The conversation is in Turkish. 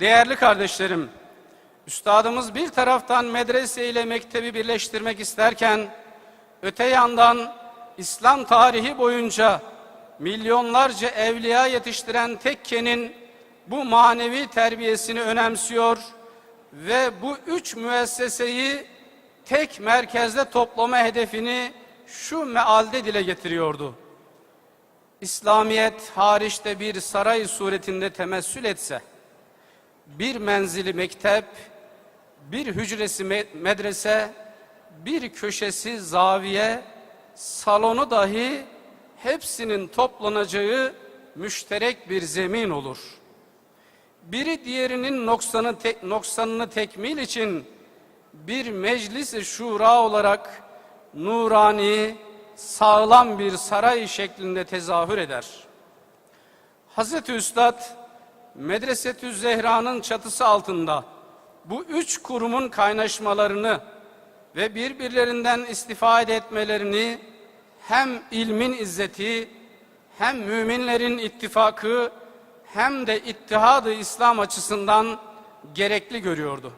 Değerli kardeşlerim, Üstadımız bir taraftan medrese ile mektebi birleştirmek isterken, öte yandan İslam tarihi boyunca milyonlarca evliya yetiştiren tekkenin bu manevi terbiyesini önemsiyor ve bu üç müesseseyi tek merkezde toplama hedefini şu mealde dile getiriyordu. İslamiyet hariçte bir saray suretinde temessül etse, bir menzili mektep, bir hücresi me- medrese, bir köşesi zaviye, salonu dahi hepsinin toplanacağı müşterek bir zemin olur. Biri diğerinin noksanı te- noksanını tekmil için bir meclis-i şura olarak nurani, sağlam bir saray şeklinde tezahür eder. Hazreti Üstad Medresetü Zehra'nın çatısı altında bu üç kurumun kaynaşmalarını ve birbirlerinden istifade etmelerini hem ilmin izzeti hem müminlerin ittifakı hem de ittihadı İslam açısından gerekli görüyordu.